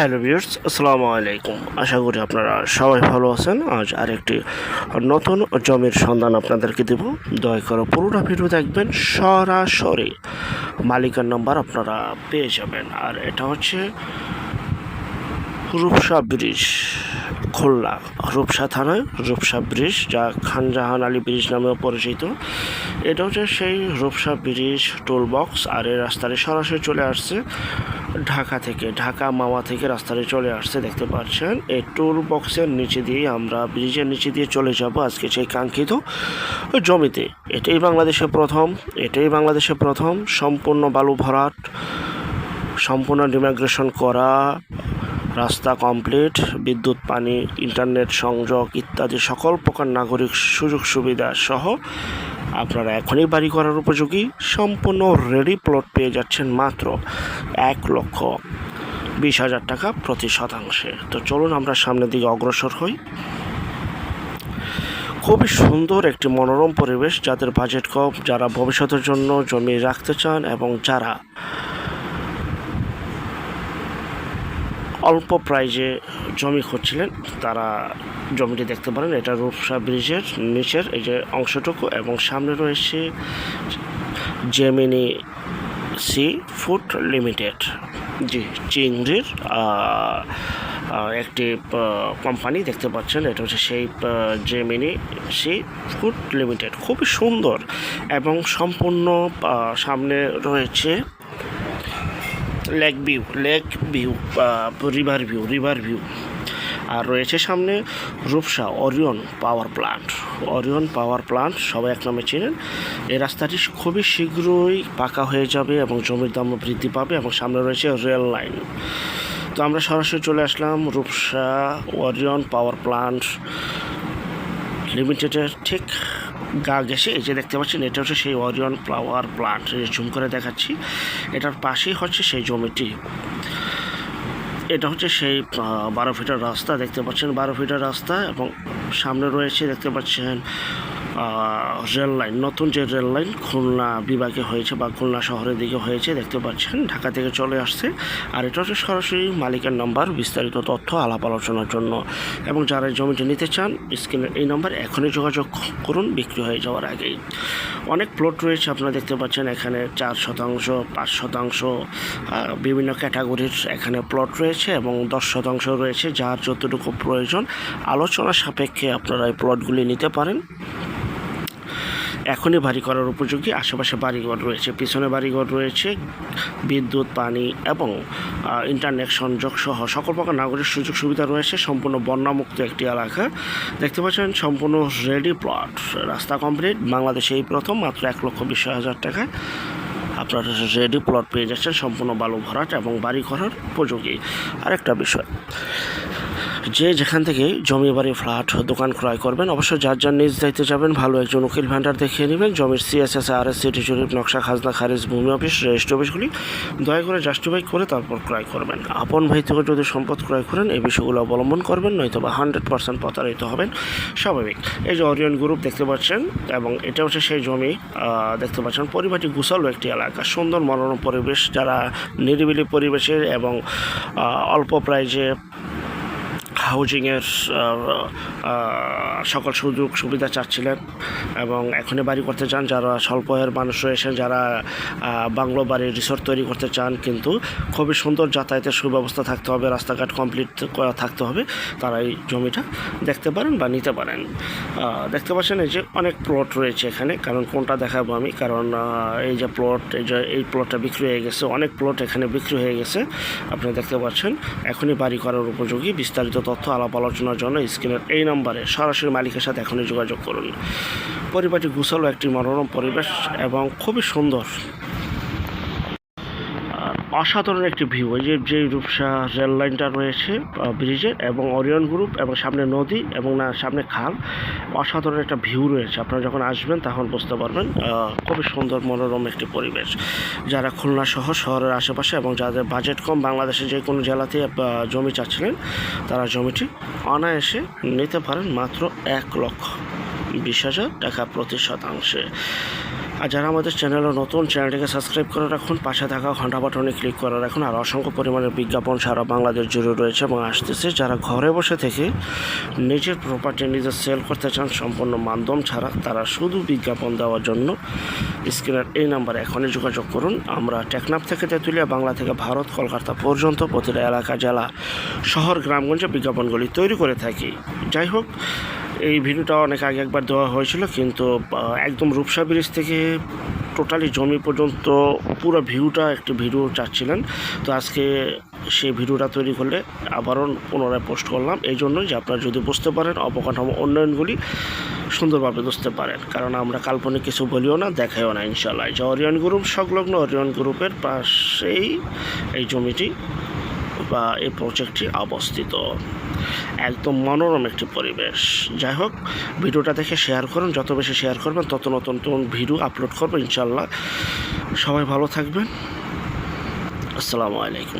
Hello viewers, আসসালামু আলাইকুম। আশা করি আপনারা সবাই ভালো আছেন। আজ আরেকটি নতুন জমির সন্ধান আপনাদেরকে দেব। দয়া করে পুরোটা ভিডিও দেখবেন সরাসরি। মালিকের নাম্বার আপনারা পেয়ে যাবেন। আর এটা হচ্ছে রূপসা ব্রিজ, খুলনা। রূপসা থানায়, রূপসা ব্রিজ, যা খানজাহান আলী ব্রিজ নামেও পরিচিত। এটা হচ্ছে সেই রূপসা ব্রিজ টোল বক্স আর এই রাস্তাটি সরাসরি চলে আসছে ঢাকা থেকে, ঢাকা মাওয়া থেকে রাস্তাটি চলে আসছে, দেখতে পাচ্ছেন। এই টুল বক্সের নিচে দিয়ে আমরা ব্রিজের নিচে দিয়ে চলে যাব আজকে সেই কাঙ্ক্ষিত জমিতে। এটাই বাংলাদেশে প্রথম, এটাই বাংলাদেশে প্রথম সম্পূর্ণ বালু ভরাট, সম্পূর্ণ ডিমাইগ্রেশন করা, রাস্তা কমপ্লিট বিদ্যুৎ, পানি ইন্টারনেট সংযোগ ইত্যাদি সকল প্রকার নাগরিক সুযোগ সুবিধা সহ আপনারা এখনই বাড়ি করার উপযোগী সম্পূর্ণ রেডি প্লট পেয়ে যাচ্ছেন মাত্র এক লক্ষ বিশ হাজার টাকা প্রতি শতাংশে। তো চলুন আমরা সামনের দিকে অগ্রসর হই। খুবই সুন্দর একটি মনোরম পরিবেশ যাদের বাজেট কম, যারা ভবিষ্যতের জন্য জমি রাখতে চান এবং যারা অল্প প্রাইজে জমি খুঁজছিলেন, তারা জমিটি দেখতে পারেন, এটা রূপসা ব্রিজের নিচের এই যে অংশটুকু এবং সামনে রয়েছে জেমিনি সি ফুড লিমিটেড জি, চিংড়ির একটি কোম্পানি দেখতে পাচ্ছেন, এটা হচ্ছে সেই জেমিনি সি ফুড লিমিটেড খুবই সুন্দর এবং সম্পূর্ণ সামনে রয়েছে lake view lake view river view river view. আর রয়েছে সামনে Rupsha Orion power plant. Orion power plant, সবাই এক নামে চেনেন। এই রাস্তাটি খুবই শীঘ্রই পাকা হয়ে যাবে এবং জমির দামও বৃদ্ধি পাবে এবং সামনে রয়েছে রেল লাইন। তো আমরা সরাসরি চলে আসলাম রূপসা অরিয়ন পাওয়ার প্লান্ট লিমিটেডের ঠিক গা গেছে এই যে দেখতে পাচ্ছেন, এটা হচ্ছে সেই অরিয়ন ফ্লাওয়ার প্লান্ট জুম করে দেখাচ্ছি, এটার পাশেই হচ্ছে সেই জমিটি। এটা হচ্ছে সেই বারো ফিটার রাস্তা, দেখতে পাচ্ছেন বারো ফিটার রাস্তা এবং সামনে রয়েছে দেখতে পাচ্ছেন রেল লাইন, নতুন যে রেল লাইন খুলনা বিভাগে হয়েছে বা খুলনা শহরের দিকে হয়েছে, দেখতে পাচ্ছেন, ঢাকা থেকে চলে আসছে। আর এটা হচ্ছে সরাসরি মালিকের নাম্বার, বিস্তারিত তথ্য, আলাপ আলোচনার জন্য। এবং যারা জমিটি নিতে চান স্ক্রিনের এই নাম্বার, এখনই যোগাযোগ করুন, বিক্রি হয়ে যাওয়ার আগেই। অনেক প্লট রয়েছে, আপনারা দেখতে পাচ্ছেন, এখানে চার শতাংশ, পাঁচ শতাংশ বিভিন্ন ক্যাটাগরির এখানে প্লট রয়েছে। এবং দশ শতাংশ রয়েছে যার যতটুকু প্রয়োজন। আলোচনা সাপেক্ষে আপনারা এই প্লটগুলি নিতে পারেন। এখনই বাড়ি করার উপযোগী। আশেপাশে বাড়িঘর রয়েছে, পিছনে বাড়িঘর রয়েছে, বিদ্যুৎ, পানি এবং ইন্টারনেট সংযোগ সহ সকল প্রকার নাগরিক সুযোগ সুবিধা রয়েছে। সম্পূর্ণ বন্যামুক্ত একটি এলাকা। দেখতে পাচ্ছেন, সম্পূর্ণ রেডি প্লট রাস্তা কমপ্লিট বাংলাদেশে এই প্রথম, মাত্র এক লক্ষ বিশ হাজার টাকায়। আপনারা রেডি প্লট পেয়ে যাচ্ছেন সম্পূর্ণ বালু ভরাট এবং বাড়ি করার উপযোগী। আরেকটা বিষয় যে যেখান থেকে জমি বাড়ি, ফ্ল্যাট, দোকান ক্রয় করবেন, অবশ্যই যার যার নিজ দায়িত্বে যাবেন, ভালো একজন উকিল ভান্ডার দেখিয়ে নেবেন। জমির সিএসএস আর এস সিটি জরিপ নকশা, খাজনা, খারিজ, ভূমি অফিস, রেজিস্ট্রি অফিসগুলি দয়া করে জাস্টিফাই করে তারপর ক্রয় করবেন। আপন ভাই থেকে যদি সম্পদ ক্রয় করেন এই বিষয়গুলো অবলম্বন করবেন নয়তো বা হান্ড্রেড পার্সেন্ট প্রতারিত হবেন। স্বাভাবিক। এই যে অরিয়ন গ্রুপ দেখতে পাচ্ছেন, এবং এটা হচ্ছে সেই জমি দেখতে পাচ্ছেন, পরিবারটি গুছালো একটি এলাকা। সুন্দর মনোরম পরিবেশ, যারা নিরিবিলি পরিবেশের এবং অল্প প্রাইজে হাউজিংয়ের সকল সুযোগ সুবিধা চাচ্ছিলেন এবং এখনই বাড়ি করতে চান যারা স্বল্প আয়ের মানুষ রয়েছেন, যারা বাংলো বাড়ির রিসোর্ট তৈরি করতে চান কিন্তু খুবই সুন্দর যাতায়াতের সুব্যবস্থা থাকতে হবে, রাস্তাঘাট কমপ্লিট করা থাকতে হবে, তারা এই জমিটা দেখতে পারেন বা নিতে পারেন। দেখতে পাচ্ছেন এই যে অনেক প্লট রয়েছে এখানে, কারণ কোনটা দেখাবো আমি? কারণ এই যে প্লট এই যে, এই প্লটটা বিক্রি হয়ে গেছে, অনেক প্লট এখানে বিক্রি হয়ে গেছে, আপনি দেখতে পাচ্ছেন এখনই বাড়ি করার উপযোগী, বিস্তারিত তথ্য, আলাপ আলোচনার জন্য স্ক্রিনের এই নম্বরে সরাসরি মালিকের সাথে এখনই যোগাযোগ করুন। পরিবারটি গুছালো একটি মনোরম পরিবেশ এবং খুবই সুন্দর। অসাধারণ একটি ভিউ এই যে রূপসা রেল লাইনটা রয়েছে ব্রিজের এবং অরিয়ন গ্রুপ এবং সামনে নদী এবং, না, সামনে খাল, অসাধারণ একটা ভিউ রয়েছে। আপনারা যখন আসবেন তখন বুঝতে পারবেন খুবই সুন্দর মনোরম একটি পরিবেশ। যারা খুলনা সহ শহরের আশেপাশে এবং যাদের বাজেট কম বাংলাদেশে যে কোনো জেলাতে জমি চাচ্ছিলেন, তারা জমিটি অনায়াসে নিতে পারেন মাত্র এক লক্ষ বিশ হাজার টাকা প্রতি শতাংশে। আর যারা আমাদের চ্যানেলে নতুন, চ্যানেলটিকে সাবস্ক্রাইব করে রাখুন। পাশে থাকা ঘণ্টা বাটনে ক্লিক করে রাখুন। আর অসংখ্য পরিমাণের বিজ্ঞাপন সারা বাংলাদেশ জুড়ে রয়েছে এবং আসতেছে। যারা ঘরে বসে থেকে নিজের প্রপার্টি নিজে সেল করতে চান, সম্পূর্ণ মাধ্যম ছাড়া তারা শুধু বিজ্ঞাপন দেওয়ার জন্য স্ক্রিনের এই নাম্বারে এখনই যোগাযোগ করুন। আমরা টেকনাফ থেকে তেঁতুলিয়া, বাংলা থেকে ভারত, কলকাতা পর্যন্ত প্রতিটা এলাকা, জেলা, শহর, গ্রামগঞ্জে বিজ্ঞাপনগুলি তৈরি করে থাকি। যাই হোক এই ভিডিওটা অনেক আগে একবার দেওয়া হয়েছিল, কিন্তু একদম রূপসা ব্রিজ থেকে টোটালি জমি পর্যন্ত পুরো ভিউটা একটি ভিডিও চাচ্ছিলেন। তো আজকে সেই ভিডিওটা তৈরি করলে আবারও পুনরায় পোস্ট করলাম। এই জন্যই যে আপনারা যদি বুঝতে পারেন অবকাঠামো উন্নয়নগুলি সুন্দরভাবে বুঝতে পারেন, কারণ আমরা কাল্পনিক কিছু বলিও না, দেখাইও না ইনশাল্লাহ যে অরিয়ন গ্রুপ, সংলগ্ন অরিয়ন গ্রুপের পাশেই এই জমিটি বা এই প্রজেক্টটি অবস্থিত। একদম মনোরম একটি পরিবেশ। যাই হোক, ভিডিওটা দেখে শেয়ার করুন। যত বেশি শেয়ার করবেন, তত নতুন নতুন ভিডিও আপলোড করব ইনশাল্লাহ সবাই ভালো থাকবেন। আসসালামু আলাইকুম।